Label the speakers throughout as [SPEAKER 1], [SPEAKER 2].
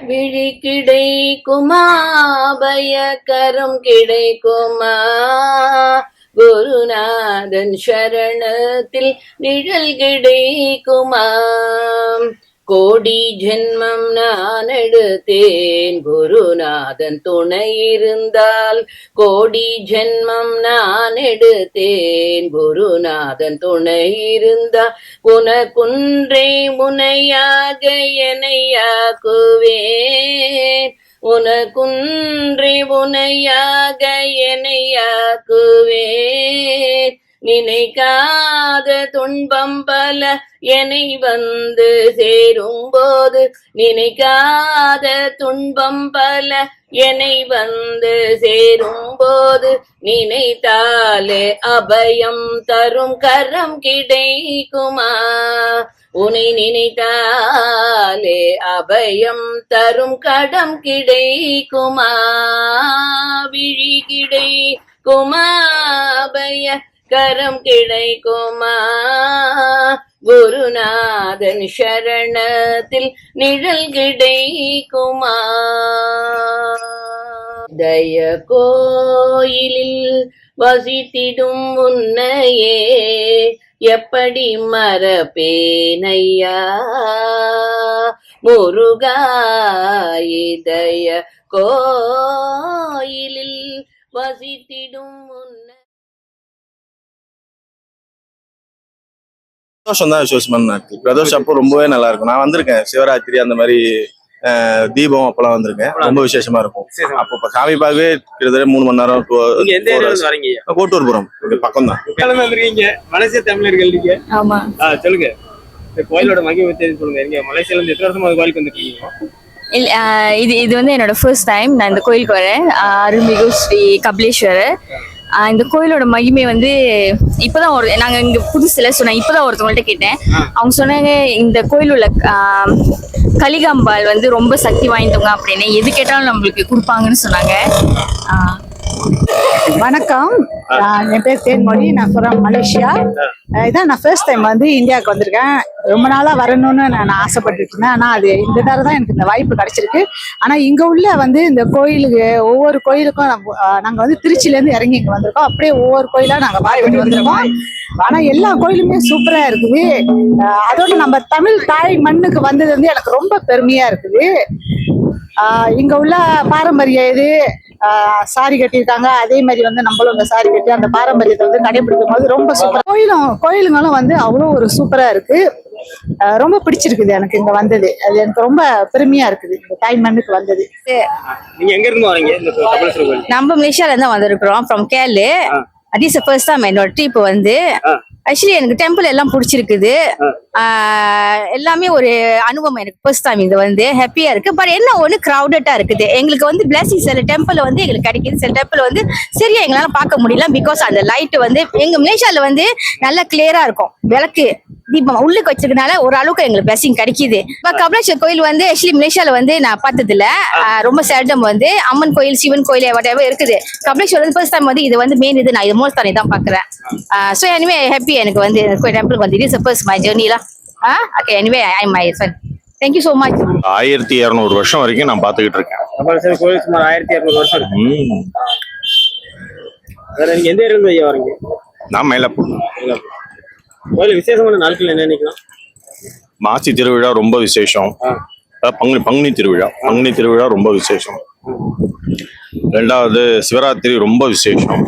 [SPEAKER 1] விழி கிடைக்குமா பயக்கரம் கிடைக்குமா? குருநாதன் சரணத்தில் நிழல் கிடைக்குமா? கோடி ஜென்மம் நான் எடுத்தேன். குருநாதன் துணை இருந்தால் கோடி ஜென்மம் நான் எடுத்தேன். குருநாதன் துணை இருந்தால் உனக்குன்றே முனையாக என்னையாக்குவேன் உனக்குன்றே முனையாக என்னையாக்குவேன் நினைக்காத துன்பம் பல என்னை வந்து சேரும்போது நினைக்காத துன்பம் பல என்னை வந்து சேரும்போது நினைத்தாலே அபயம் தரும் கரம் கிடைக்குமா? உனை நினைத்தாலே அபயம் தரும் கடம் கிடைக்குமா? விழி கிடைக்குமா அபய கரம் கிடைக்குமா? குருநாதன் சரணத்தில் நிழல் கிடைக்குமா? தய கோயிலில் வசித்திடும் உன்னையே எப்படி மரபேனையா முருகாயிதய கோயிலில் வசித்திடும் உன்
[SPEAKER 2] பிரதோஷம் தான் விசேஷமான நாட்கள் பிரதோஷம் அப்போ ரொம்பவே நல்லா இருக்கும். நான் வந்திருக்கேன். சிவராத்திரி அந்த மாதிரி தீபம் அப்பெல்லாம் வந்திருக்கேன். ரொம்ப விசேஷமா இருக்கும். அப்போ சாமி பார்க்கவே கிட்டத்தட்ட மூணு மணி நேரம்? கோட்டூர்புரம். பக்கம் தான்
[SPEAKER 3] வந்திருக்கீங்க. மலேசிய தமிழர்கள் நீங்க. சொல்லுங்க. இந்த கோயிலோட மகிமை தெரிஞ்சு சொல்லுங்க. நீங்க மலேசியால இருந்து எத்தனை வருஷமா கோயிலுக்கு வந்துருக்கீங்க?
[SPEAKER 4] இது இது வந்து என்னோட ஃபர்ஸ்ட் டைம் நான் இந்த கோயிலுக்கு வரேன். ஆஹ் அருள்மிகு ஸ்ரீ கபிலேஸ்வரர். இந்த கோயிலோட மகிமை வந்து இப்பதான் ஒரு நாங்க இங்க புதுசுல சொன்னேன் இப்பதான் ஒருத்தவங்கள்ட்ட கேட்டேன். அவங்க சொன்னாங்க இந்த கோயில் உள்ள ஆஹ் கலிகாம்பாள் வந்து ரொம்ப சக்தி வாய்ந்தவங்க அப்படின்னு. எது கேட்டாலும் நம்மளுக்கு கொடுப்பாங்கன்னு சொன்னாங்க.
[SPEAKER 5] வணக்கம். என் பேர் தேன்மொழி நான் ஃப்ரம் மலேசியா. இதான் நான் ஃபர்ஸ்ட் டைம் வந்து இந்தியாவுக்கு வந்திருக்கேன். ரொம்ப நாளா வரணும்னு நான் ஆசைப்பட்டுட்டு இருந்தேன் ஆனா அது இந்த தடவை தான் எனக்கு இந்த வாய்ப்பு கிடைச்சிருக்கு. ஆனா இங்க உள்ள வந்து இந்த கோயிலுக்கு ஒவ்வொரு கோயிலுக்கும் நம்ம- அஹ் நாங்க வந்து திருச்சில இருந்து இறங்கி இங்க வந்திருக்கோம். அப்படியே ஒவ்வொரு கோயிலா நாங்க பார்த்துட்டு வந்திருக்கோம். ஆனா எல்லா கோயிலுமே சூப்பரா இருக்குது. அதோட நம்ம தமிழ் தாய் மண்ணுக்கு வந்தது வந்து எனக்கு ரொம்ப பெருமையா இருக்குது. இங்க உள்ள பாரம்பரிய இது சாரி கட்டியிருக்காங்க. அதே மாதிரி வந்து நம்மளும் இந்த சாரி கட்டி அந்த பாரம்பரியத்தை வந்து கடைபிடிக்கும் போது ரொம்ப சூப்பரா கோயிலும் கோயிலுங்களும் வந்து அவ்வளோ ஒரு சூப்பரா இருக்கு. ரொம்ப பிடிச்சிருக்குது எனக்கு இங்க வந்தது. அது எனக்கு ரொம்ப பெருமையா இருக்குது. இந்த தாய் மண்ணுக்கு வந்தது.
[SPEAKER 6] நம்ம மலேசியால இருந்து வந்திருக்கிறோம். ஃப்ரம் கேரளு அது இஸ் ஃபர்ஸ்ட் டைம் என்னோட ட்ரிப் வந்து. ஆக்சுவலி எனக்கு டெம்பிள் எல்லாம் பிடிச்சிருக்குது. எல்லாமே ஒரு அனுபவம் எனக்கு ஃபர்ஸ்ட் டைம் இது வந்து ஹாப்பியா இருக்கு. பட் என்ன ஒன்று கிரௌடட்டா இருக்குது. எங்களுக்கு வந்து பிளஸிங் சில டெம்பிள் வந்து எங்களுக்கு கிடைக்குது. சில டெம்பிள் வந்து சரியா எங்களால பார்க்க முடியல. பிகாஸ் அந்த லைட் வந்து எங்க மலேசியால வந்து நல்லா கிளியரா இருக்கும். விளக்கு தீபம் உள்ளுக்கு வச்சிருக்கனால ஒரு அளவுக்கு எங்களுக்கு பிளஸிங் கிடைக்குது. இப்ப கபிலேஸ்வர் கோயில் வந்து ஆக்சுவலி மலேசியால வந்து நான் பார்த்தது இல்ல ஆஹ் ரொம்ப சேடம் வந்து அம்மன் கோயில் சிவன் கோயில் whatever இருக்குது. கபிலேஸ்வர் வந்து ஃபர்ஸ்ட் டைம் வந்து இது வந்து மெயின் இது. நான் இது மோஸ்ட் தான் தான் பாக்குறேன் ஸோ எனிவே ஹாப்பி எனக்கு வந்து டெம்பிளுக்கு வந்து இது ஃபர்ஸ்ட் மை ஜெர்னிலாம் ஆ okay anyway I my fun thank you so much
[SPEAKER 2] ஆயிரத்தி இருநூறு வருஷம் வரைக்கும் நான் பார்த்துக்கிட்டு இருக்கேன்.
[SPEAKER 3] கோயில் சுமார் ஆயிரத்தி இரநூறு வருஷம் எந்த ஐயா வரீங்க
[SPEAKER 2] நான் மயிலாப்பூர்.
[SPEAKER 3] கோயில் விசேஷமான நாட்கள் என்ன
[SPEAKER 2] மாசி திருவிழா ரொம்ப விசேஷம். பங்குனி பங்குனி திருவிழா. பங்குனி திருவிழா ரொம்ப விசேஷம். ரெண்டாவது சிவராத்திரி ரொம்ப விசேஷம்.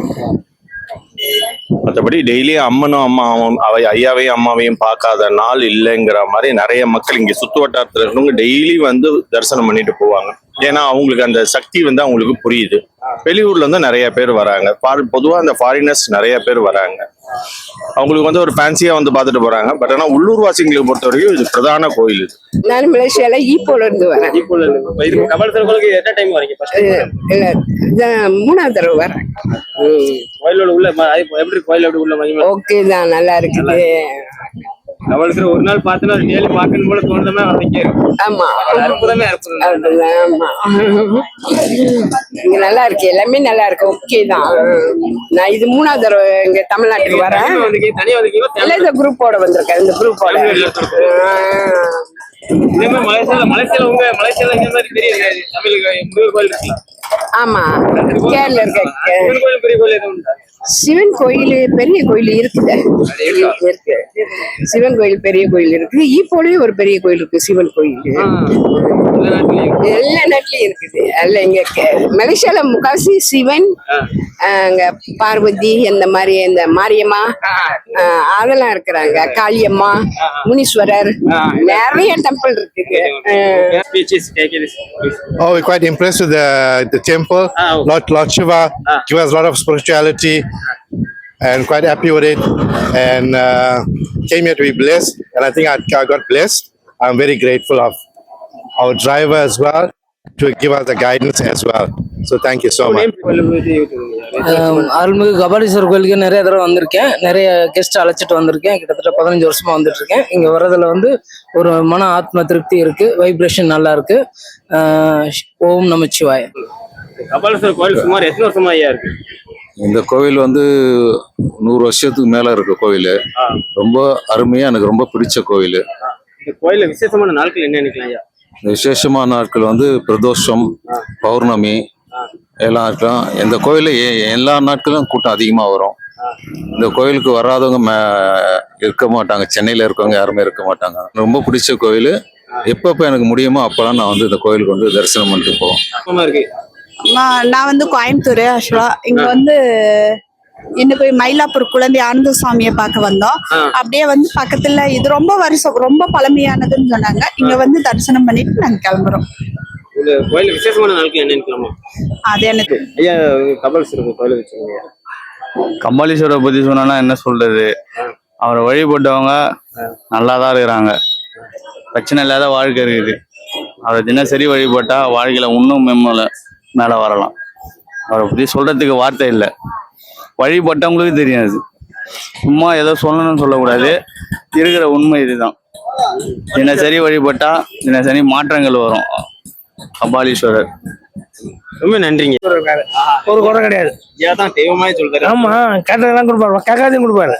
[SPEAKER 2] மற்றபடி டெய்லி அம்மனும் அம்மா அவை ஐயாவையும் அம்மாவையும் பார்க்காத நாள் இல்லைங்கிற மாதிரி நிறைய மக்கள் இங்க சுத்து வட்டாரத்துல இருக்கிறவங்க டெய்லி வந்து தரிசனம் பண்ணிட்டு போவாங்க. ஏன்னா அவங்களுக்கு அந்த சக்தி வந்து அவங்களுக்கு புரியுது. வெளியூர்ல இருந்து நிறைய பேர் வராங்க. Foreign- பொதுவா அந்த ஃபாரினர்ஸ் நிறைய பேர் வராங்க. அவங்களுக்கு வந்து ஒரு ஃபேன்சியா வந்து பார்த்துட்டு போறாங்க. பட் ஆனா உள்ளூர்வாசிங்களுக்கு பொறுத்த வரைக்கும் இது பிரதான கோயில் இது.
[SPEAKER 7] நான் மலேசியால ஈப்போல இருந்து வரேன்
[SPEAKER 3] இப்போ இது கபிலேஸ்வரர் கோயிலுக்கு எத்தனை டைம் வரீங்க ஃபர்ஸ்ட்
[SPEAKER 7] இல்ல மூணாவது தடவை வரேன்.
[SPEAKER 3] கோயிலோட உள்ள எப்படி இருக்கு கோயில் எப்படி உள்ள
[SPEAKER 7] ஓகே தான் நல்லா இருக்குது.
[SPEAKER 3] கபாலீஸ்வரர் ஒரு நாள் பார்த்தோன்னா டெய்லி பார்க்கணும் போல தோணுதமே இருக்கும்.
[SPEAKER 7] ஆமா.
[SPEAKER 3] அற்புதமே
[SPEAKER 7] ஆமா. இங்க நல்லா இருக்கு எல்லாமே நல்லா இருக்கு ஓகே தான். நான் இது மூணாவது தடவை இங்க தமிழ்நாட்டுக்கு வரேன். இல்ல இந்த குரூப்போட வந்திருக்கேன் இந்த குரூப்போட
[SPEAKER 3] இதே மாதிரி மலேசியால மலேசியால உங்க மலேசியால இந்த மாதிரி பெரிய தமிழ் முருகர் கோயில் இருக்குல்ல
[SPEAKER 7] ஆமா. கேரள இருக்க
[SPEAKER 3] சிவன் கோயில் பெரிய கோயில் எதுவும் உண்டா?
[SPEAKER 7] சிவன் கோயில் பெரிய கோயில் இருக்குது. இருக்கு. சிவன் கோயில் பெரிய கோயில் இருக்கு. ஈப்போலயும் ஒரு பெரிய கோயில் இருக்கு சிவன் கோயில்.
[SPEAKER 3] எல்லா நாட்டிலயும் இருக்கு.
[SPEAKER 7] இருக்குது. அல்ல இங்க மலேசியால முக்காசி சிவன் அங்க பார்வதி இந்த மாதிரி இந்த மாரியம்மா அதெல்லாம் இருக்கிறாங்க. காளியம்மா முனீஸ்வரர் நிறைய
[SPEAKER 3] temple please.
[SPEAKER 8] Oh, we're quite impressed with the the temple.
[SPEAKER 3] Ah, okay.
[SPEAKER 8] Lord Lord Shiva give us a lot of spirituality, and quite happy with it. And uh, came here to be blessed, and I think I, I got blessed. I'm very grateful of our driver as well to give us the guidance as well. So thank you so much.
[SPEAKER 3] Name கோயிலை பத்தி சொல்லுங்க.
[SPEAKER 9] ஆம், அருள்மிகு கபாலீஸ்வரர் கோயிலுக்கு நிறைய தடவை வந்திருக்கேன் நிறைய கெஸ்ட் அழைச்சிட்டு வந்திருக்கேன் கிட்டத்தட்ட பதினஞ்சு வருஷமா வந்துட்டு இருக்கேன் இங்க வர்றதுல வந்து ஒரு மன ஆத்ம திருப்தி இருக்கு வைப்ரேஷன் நல்லா இருக்கு ஆஹ் ஓம் நமச்சிவாய
[SPEAKER 3] கபாலீஸ்வரர் கோயில் சுமார் எத்தனை வருஷமா ஐயா இருக்கு?
[SPEAKER 10] இந்த கோவில் வந்து நூறு வருஷத்துக்கு மேல இருக்க கோவில். ரொம்ப அருமையா எனக்கு ரொம்ப பிடிச்ச கோவில்.
[SPEAKER 3] இந்த கோயில்ல விசேஷமான நாட்கள் என்ன நினைக்கலாம் ஐயா?
[SPEAKER 10] விசேஷமான நாட்கள் வந்து பிரதோஷம் பௌர்ணமி எல்லாம் இருக்கலாம். இந்த கோயிலில் எல்லா நாட்களும் கூட்டம் அதிகமாக வரும். இந்த கோயிலுக்கு வராதவங்க இருக்க மாட்டாங்க. சென்னையில் இருக்கவங்க யாருமே இருக்க மாட்டாங்க. ரொம்ப பிடிச்ச கோயில் எப்பப்போ எனக்கு முடியுமோ அப்போலாம் நான் வந்து இந்த கோயிலுக்கு வந்து தரிசனம் பண்ணிட்டு போவோம்.
[SPEAKER 5] நான் நான் வந்து கோயம்புத்தூர் ஆக்சுவலா இங்க வந்து இன்னும் போய் மயிலாப்பூர் குழந்தை ஆனந்த சுவாமியை பார்க்க வந்தோம். அப்படியே வந்து பக்கத்துல இது ரொம்ப வருஷம் ரொம்ப பழமையானதுன்னு சொன்னாங்க. இங்க வந்து தரிசனம் பண்ணிட்டு நாங்க கிளம்புறோம்.
[SPEAKER 3] கோயில்ல விசேஷமான நாட்கள் என்ன நினைக்கலாமா?
[SPEAKER 5] அது எனக்கு
[SPEAKER 3] ஐயா கபாலீஸ்வரர் கோயிலை வச்சுக்கோங்க
[SPEAKER 11] கபாலீஸ்வரரை பத்தி சொன்னா என்ன சொல்றது? அவரை வழிபட்டவங்க நல்லா தான் இருக்கிறாங்க. பிரச்சனை இல்லாத வாழ்க்கை இருக்குது. அவரை தினசரி வழிபட்டா வாழ்க்கையில இன்னும் மேம்மல மேல வரலாம். அவரை பத்தி சொல்றதுக்கு வார்த்தை இல்லை. வழிபட்டவங்களுக்கு தெரியாது. சும்மா ஏதோ சொல்லணும்னு சொல்லக்கூடாது. இருக்கிற உண்மை இதுதான். தினசரி வழிபட்டா தினசரி மாற்றங்கள் வரும். கபாலீஸ்வரர்
[SPEAKER 3] ரொம்ப நன்றிங்க.
[SPEAKER 9] ஒரு குறை கிடையாது.
[SPEAKER 3] ஐயா தான் தெய்வமாய் சொல்றாரு.
[SPEAKER 9] ஆமா கேட்டதெல்லாம் கொடுப்பாரு. கேட்காதையும் கொடுப்பாரு.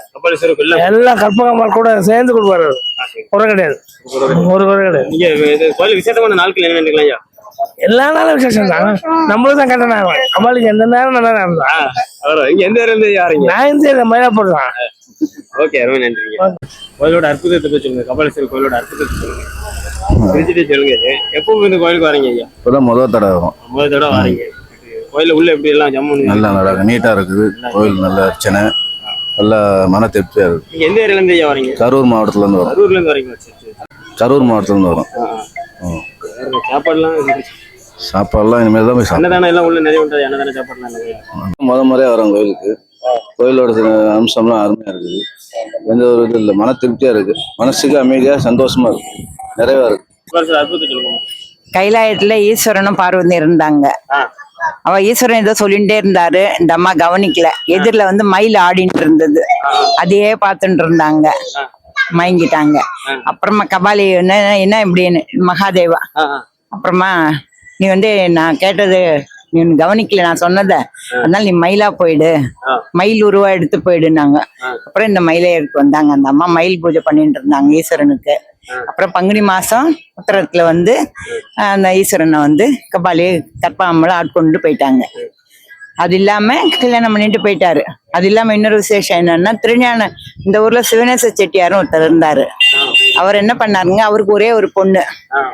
[SPEAKER 9] எல்லாம் கற்பகம்மாள் கூட சேர்ந்து கொடுப்பாரு குறை கிடையாது. ஒரு குறை கிடையாது.
[SPEAKER 3] நீங்க இது கோயில் விசேஷமான நாட்கள் என்ன நினைக்கலாம் ஐயா?
[SPEAKER 9] எல்லா நாளும் விசேஷம் தான். நம்மளும் தான் கட்டணம் கபாலிக்கு எந்த நேரம் நல்லா நேரம் தான்.
[SPEAKER 3] எந்த இருந்து யாருங்க?
[SPEAKER 9] நான் இந்த மயிலாப்பூர் தான்.
[SPEAKER 3] ஓகே ரொம்ப நன்றிங்க. கோயிலோட அற்புதத்தை பத்தி சொல்லுங்க. கபாலீஸ்வரர் கோயிலோட அற்புதத்தை சொல்லுங்க. பிரிச்சுட்டே சொல்லுங்க. எப்போ இந்த கோயிலுக்கு வரீங்க ஐயா?
[SPEAKER 10] இப்போதான் முதல் தடவை வரும்.
[SPEAKER 3] முதல் தடவை வரீங்க. கோயில உள்ள எப்படி எல்லாம் ஜம்மு
[SPEAKER 10] நல்லா நல்லா நீட்டாக இருக்குது. கோயில் நல்ல அர்ச்சனை. நல்ல மன திருப்தியாக இருக்குது
[SPEAKER 3] நீங்க எந்த ஏரியால இருந்து ஐயா வரீங்க?
[SPEAKER 10] கரூர் மாவட்டத்துலேருந்து வரும்.
[SPEAKER 3] கரூர்ல இருந்து வரீங்க
[SPEAKER 10] கரூர் மாவட்டத்துலேருந்து வரும்.
[SPEAKER 3] ஆ, ஆ. வேற சாப்பாடுலாம்
[SPEAKER 10] இனிமேல் தான் போய்
[SPEAKER 3] அன்னதானம் எல்லாம் உள்ள நிறைய உண்டு. அன்னதான சாப்பாடுலாம்
[SPEAKER 10] முத முறையாக வரோம் கோயிலுக்கு. கோயிலோட அம்சம்லாம் அருமையாக இருக்குது. எந்த ஒரு இது இல்லை. மன திருப்தியாக இருக்குது மனசுக்கு அமைதியாக சந்தோஷமா இருக்கு. நிறைவா இருக்கு.
[SPEAKER 3] கபாலீஸ்வரர் அற்புதத்தை சொல்லுங்க.
[SPEAKER 12] கைலாயத்துல ஈஸ்வரனும் பார்வதி இருந்தாங்க. அவ ஈஸ்வரன் ஏதோ சொல்லிட்டே இருந்தாரு. இந்த அம்மா கவனிக்கல. எதிரில வந்து மயில் ஆடிட்டு இருந்தது. அதையே பார்த்துட்டு இருந்தாங்க. மயங்கிட்டாங்க. அப்புறமா கபாலி என்ன என்ன இப்படின்னு மகாதேவா. அப்புறமா நீ வந்து நான் கேட்டது நீ கவனிக்கல நான் சொன்னத. அதனால நீ மயிலா போயிடு. மயில் உருவா எடுத்து போயிடுனாங்க அப்புறம் இந்த மயிலை எடுத்து வந்தாங்க. அந்த அம்மா மயில் பூஜை பண்ணிட்டு இருந்தாங்க ஈஸ்வரனுக்கு. அப்புறம் பங்குனி மாசம் உத்தரத்துல வந்து அந்த ஈஸ்வரனை வந்து கபாலி கற்பாமலை ஆட்கொண்டு போயிட்டாங்க. அது இல்லாம கல்யாணம் பண்ணிட்டு போயிட்டாரு. அது இல்லாம இன்னொரு விசேஷம் என்னன்னா திருஞான இந்த ஊர்ல சிவனேச செட்டியாரும் ஒருத்தர் இருந்தாரு. அவர் என்ன பண்ணாருங்க அவருக்கு ஒரே ஒரு பொண்ணு.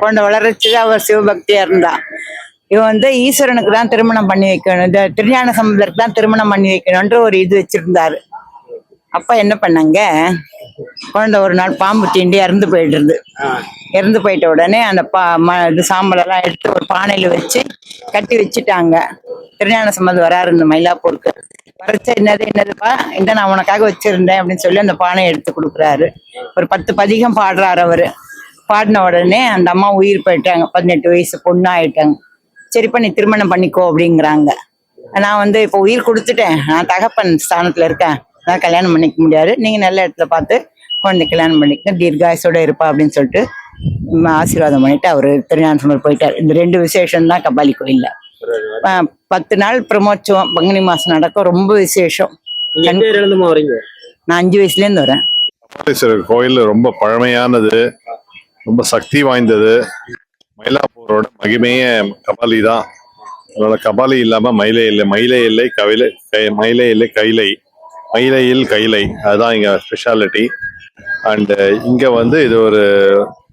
[SPEAKER 12] பொண்ணை வளர்றதுக்கு அவர் சிவபக்தியா இருந்தா. இவன் வந்து ஈஸ்வரனுக்கு தான் திருமணம் பண்ணி வைக்கணும் இந்த திருஞான சம்பந்தருக்கு தான் திருமணம் பண்ணி வைக்கணும்ன்ற ஒரு இது வச்சிருந்தாரு. அப்ப என்ன பண்ணாங்க? குழந்தை ஒரு நாள் பாம்பு தீண்டி இறந்து போயிடுறது இறந்து போயிட்ட உடனே அந்த பா ம இது சாம்பலெல்லாம் எடுத்து ஒரு பானையில வச்சு கட்டி வச்சுட்டாங்க. திருஞான சம்பந்தம் வராரு இந்த மயிலாப்பூருக்கு. வரைச்ச என்னது என்னதுப்பா இந்த நான் உனக்காக வச்சிருந்தேன் அப்படின்னு சொல்லி அந்த பானையை எடுத்து கொடுக்குறாரு. ஒரு பத்து பதிகம் பாடுறாரு அவரு. பாடின உடனே அந்த அம்மா உயிர் போயிட்டாங்க. பதினெட்டு வயசு பொண்ணு ஆயிட்டாங்க சரிப்பா நீ திருமணம் பண்ணிக்கோ அப்படிங்கிறாங்க. நான் வந்து இப்போ உயிர் கொடுத்துட்டேன். நான் தகப்பன் ஸ்தானத்துல இருக்கேன். நான் கல்யாணம் பண்ணிக்க முடியாது. நீங்க நல்ல இடத்துல பார்த்து குழந்தை கல்யாணம் பண்ணிக்க தீர்காயசோட இருப்பா அப்படின்னு சொல்லிட்டு ஆசீர்வாதம் பண்ணிட்டு அவர் திருஞானசம்பர் போயிட்டார். இந்த ரெண்டு விசேஷம் தான் கபாலி கோயில்ல. பத்து நாள் பிரமோற்சவம் பங்குனி மாசம் நடக்கும். ரொம்ப விசேஷம். நான் அஞ்சு வயசுல இருந்து வரேன்.
[SPEAKER 8] கபாலீஸ்வரர் கோயில் ரொம்ப பழமையானது ரொம்ப சக்தி வாய்ந்தது. மயிலாப்பூரோட மகிமையே கபாலி தான். அதனால கபாலி இல்லாம மயிலே இல்லை மயிலே இல்லை கவிலை கை- மயிலே இல்லை கைலை. மயிலையில் கைலை. அதுதான் இங்க ஸ்பெஷாலிட்டி அண்ட் uh, இங்க வந்து இது ஒரு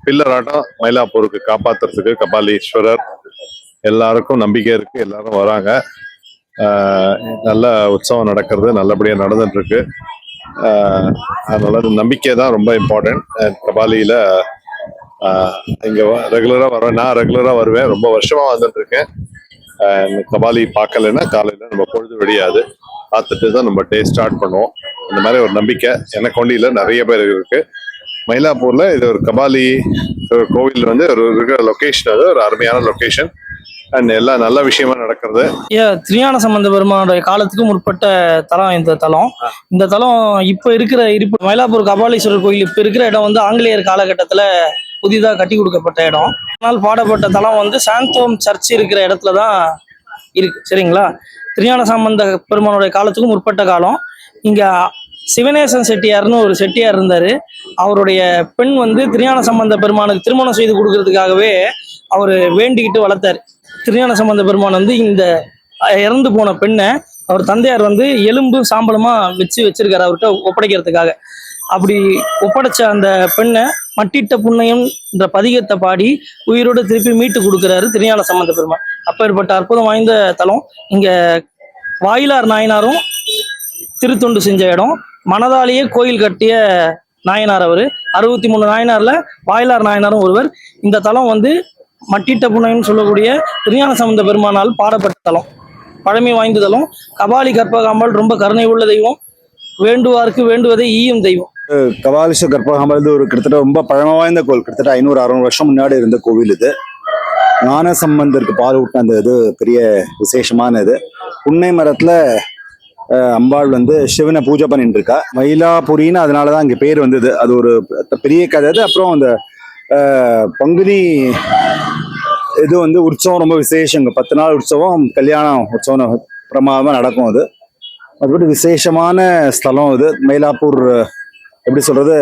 [SPEAKER 8] பில்லராட்டம் மயிலாப்பூருக்கு காப்பாத்துறதுக்கு கபாலீஸ்வரர் எல்லாருக்கும் நம்பிக்கை இருக்கு எல்லாரும் வராங்க. நல்ல உற்சவம் நடக்கிறது நல்லபடியாக நடந்துட்டு இருக்கு அதனால நம்பிக்கை தான் ரொம்ப இம்பார்ட்டன்ட் கபாலியில இங்க ரெகுலரா வரேன் நான் ரெகுலரா வருவேன் ரொம்ப வருஷமா வந்துட்டு இருக்கேன் கபாலி பார்க்கலைன்னா காலையில நம்ம பொழுது விடியாது. பார்த்துட்டு தான் நம்ம டே ஸ்டார்ட் பண்ணுவோம். இந்த மாதிரி ஒரு நம்பிக்கை எனக்கு ஒண்டி இல்லை நிறைய பேர் இருக்கு. மயிலாப்பூர்ல இது ஒரு கபாலி ஒரு கோவில் வந்து ஒரு இருக்கிற லொகேஷன் அது ஒரு அருமையான லொகேஷன் அண்ட் எல்லாம் நல்ல விஷயமா நடக்கிறது.
[SPEAKER 9] திருஞான சம்பந்த பெருமானுடைய காலத்துக்கு முற்பட்ட தலம் இந்த தலம். இந்த தலம் இப்போ இருக்கிற இருப்பு மயிலாப்பூர் கபாலீஸ்வரர் கோயில் இப்போ இருக்கிற இடம் வந்து ஆங்கிலேயர் காலகட்டத்தில் புதிதாக கட்டி கொடுக்கப்பட்ட இடம். ஆனால் பாடப்பட்ட தலம் வந்து சாந்தோம் சர்ச் இருக்கிற இடத்துல தான் இருக்கு. சரிங்களா? திருஞான சம்பந்த பெருமானுடைய காலத்துக்கும் முற்பட்ட காலம். இங்கே சிவநேசன் செட்டியார்னு ஒரு செட்டியார் இருந்தார். அவருடைய பெண் வந்து திருஞான சம்பந்த பெருமானுக்கு திருமணம் செய்து கொடுக்கறதுக்காகவே அவர் வேண்டிக்கிட்டு வளர்த்தாரு. திருஞான சம்பந்த பெருமான் வந்து இந்த இறந்து போன பெண்ணை அவர் தந்தையார் வந்து எலும்பு சாம்பலமாக வச்சு வச்சிருக்காரு அவர்கிட்ட ஒப்படைக்கிறதுக்காக. அப்படி ஒப்படைச்ச அந்த பெண்ணை மட்டிட்ட புண்ணையம் என்ற பதிகத்தை பாடி உயிரோடு திருப்பி மீட்டு கொடுக்குறாரு திருஞான சம்பந்த பெருமான். அப்பேற்பட்ட அற்புதம் வாய்ந்த தலம். இங்க வாயிலார் நாயனாரும் திருத்தொண்டு செஞ்ச இடம். மனதாலேயே கோயில் கட்டிய நாயனார் அவர். அறுபத்தி மூணு நாயனார்ல வாயிலார் நாயனாரும் ஒருவர். இந்த தலம் வந்து மட்டிட்ட புனைன்னு சொல்லக்கூடிய திருஞான சம்பந்த பெருமானால் பாடப்பட்ட தலம். பழமை வாய்ந்த தலம். கபாலி கற்பகாம்பாள் ரொம்ப கருணை உள்ள தெய்வம். வேண்டுவார்க்கு வேண்டுவதை ஈயும் தெய்வம்.
[SPEAKER 13] கபாலீஸ்வரர் கற்பகாமல் இது ஒரு கிட்டத்தட்ட ரொம்ப பழமை வாய்ந்த கோவில் கிட்டத்தட்ட ஐநூறு அறுநூறு வருஷம் முன்னாடி இருந்த கோவில் இது. ஞான சம்பந்தருக்கு பால் ஊட்டின அந்த இது பெரிய விசேஷமான இது புன்னை மரத்துல அம்பாள் வந்து சிவனை பூஜை பண்ணிட்டு இருக்கா மயிலாபுரின்னு அதனாலதான் அங்க பேர் வந்தது. அது ஒரு பெரிய கதை. அது அப்புறம் அந்த பங்குனி இது வந்து உற்சவம் ரொம்ப விசேஷங்க பத்து நாள் உற்சவம் கல்யாணம் உற்சவம் பிரமாதமாக நடக்கும் அது. மற்றபடி விசேஷமான ஸ்தலம் இது மயிலாப்பூர் எப்படி சொல்றது?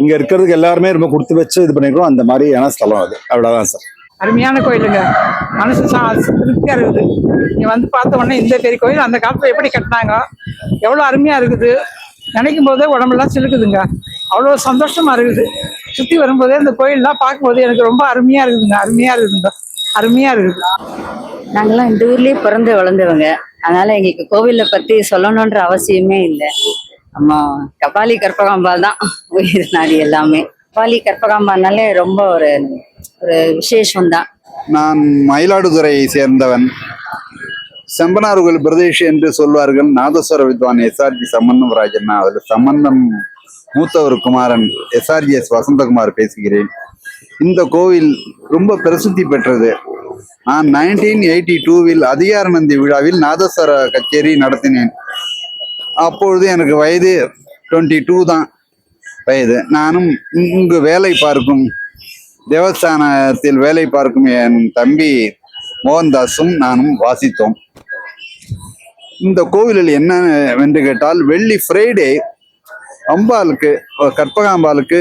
[SPEAKER 13] இங்கே இருக்கிறதுக்கு எல்லாருமே ரொம்ப கொடுத்து வச்சு இது பண்ணிக்கிறோம் அந்த மாதிரியான ஸ்தலம் அது. அவ்வளோதான் சார்.
[SPEAKER 5] அருமையான கோயிலுங்க. மனசு சா- இருக்குது. நீங்க வந்து பார்த்த உடனே இந்த பெரிய கோயில் அந்த காலத்தில் எப்படி கட்டினாங்க? எவ்வளோ அருமையாக இருக்குது. நினைக்கும் போதே உடம்பெல்லாம் சிலுக்குதுங்க. அவ்வளோ சந்தோஷமாக இருக்குது. சுற்றி வரும்போதே இந்த கோயிலெலாம் பார்க்கும்போது எனக்கு ரொம்ப அருமையாக இருக்குதுங்க. அருமையாக இருக்குதுங்க. அருமையாக இருக்குது.
[SPEAKER 6] நாங்களாம் இந்த ஊர்லேயே பிறந்து வளர்ந்தவங்க. அதனால் எங்களுக்கு கோவிலை பற்றி சொல்லணுன்ற அவசியமே இல்லை. நம்ம கபாலி கற்பகாம்பாள் தான் உயிர் நாடி எல்லாமே. கபாலி கற்பகாம்பானாலே ரொம்ப ஒரு ஒரு விசேஷம் தான்
[SPEAKER 13] நான் மயிலாடுதுறையை சேர்ந்தவன். செம்பனார்கோவில் பிரதேஷ் என்று சொல்வார்கள். நாதஸ்வர வித்வான் எஸ்ஆர்ஜி சம்பந்தம் ராஜண்ணா அதில் சம்பந்தம் மூத்தவர் குமாரன் எஸ்ஆர்ஜிஎஸ் வசந்தகுமார் பேசுகிறேன். இந்த கோவில் ரொம்ப பிரசித்தி பெற்றது. நான் நைன்டீன் எயிட்டி டூவில் அதிகாரநந்தி விழாவில் நாதஸ்வர கச்சேரி நடத்தினேன். அப்பொழுது எனக்கு வயது டுவெண்ட்டி டூ தான். வயது. நானும் இங்கு வேலை பார்க்கும் தேவஸ்தானத்தில் வேலை பார்க்கும் என் தம்பி மோகன்தாஸும் நானும் வாசித்தோம். இந்த கோவிலில் என்ன என்று கேட்டால் வெள்ளி ஃப்ரைடே அம்பாளுக்கு கற்பகாம்பாளுக்கு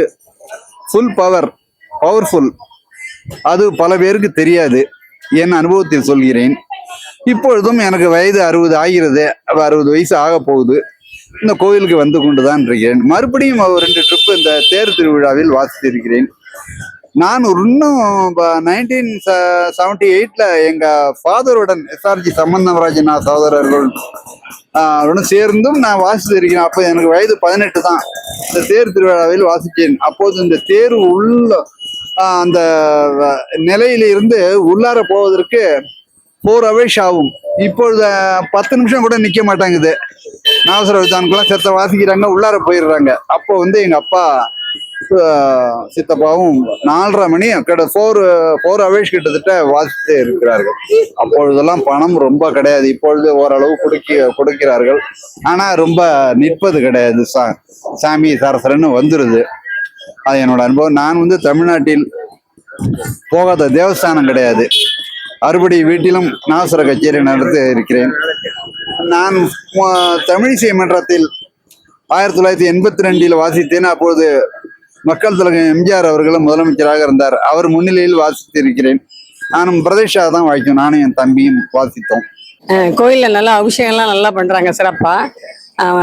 [SPEAKER 13] ஃபுல் பவர் பவர்ஃபுல் அது பல பேருக்கு தெரியாது என் அனுபவத்தில் சொல்கிறேன். இப்பொழுதும் எனக்கு வயது அறுபது ஆகிறது அறுபது வயசு ஆக போகுது இந்த கோவிலுக்கு வந்து கொண்டுதான் இருக்கிறேன் மறுபடியும் ஒரு ரெண்டு ட்ரிப் இந்த தேர் திருவிழாவில் வாசித்திருக்கிறேன். நான் இன்னும் நைன்டீன் செவன்டி எயிட்ல எங்க ஃபாதருடன் எஸ்ஆர்ஜி சம்பந்தராஜனா சகோதரர்கள் சேர்ந்தும் நான் வாசித்திருக்கிறேன். அப்போ எனக்கு வயது பதினெட்டு தான். இந்த தேர் திருவிழாவில் வாசித்தேன். அப்போது இந்த தேர் உள்ள அந்த நிலையிலிருந்து உள்ளார போவதற்கு ஃபோர் ஹவர்ஸ் ஆகும். இப்பொழுது பத்து நிமிஷம் கூட நிற்க மாட்டேங்குது. நாவசர வித்தானுக்குலாம் செத்த வாசிக்கிறாங்க உள்ளார போயிடுறாங்க. அப்போ வந்து எங்க அப்பா சித்தப்பாவும் நாலரை மணி கிட்ட ஃபோர் ஃபோர் ஹவர்ஸ் கிட்டத்தட்ட வாசித்து இருக்கிறார்கள். அப்பொழுதெல்லாம் பணம் ரொம்ப கிடையாது. இப்பொழுது ஓரளவு கொடுக்க கொடுக்கிறார்கள். ஆனா ரொம்ப நிற்பது கிடையாது. சா சாமி சரசரன்னு வந்துடுது அது என்னோட அனுபவம். நான் வந்து தமிழ்நாட்டில் போகாத தேவஸ்தானம் கிடையாது. அறுபடி வீட்டிலும் நாசுர கச்சேரி நடத்தி இருக்கிறேன். நான் தமிழிசை மன்றத்தில் ஆயிரத்தி தொள்ளாயிரத்தி எண்பத்தி ரெண்டில் வாசித்தேன். அப்பொழுது மக்கள் தலைவர் எம்ஜிஆர் அவர்களும் முதலமைச்சராக இருந்தார். அவர் முன்னிலையில் வாசித்து இருக்கிறேன் நானும் பிரதேஷா தான் வாய்க்கும் நானும் என் தம்பியும் வாசித்தோம்.
[SPEAKER 14] கோயிலில் நல்லா அபிஷேகம்லாம் நல்லா பண்ணுறாங்க சிறப்பாக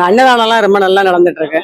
[SPEAKER 14] அன்னதானம்லாம் ரொம்ப நல்லா நடந்துட்டு இருக்கு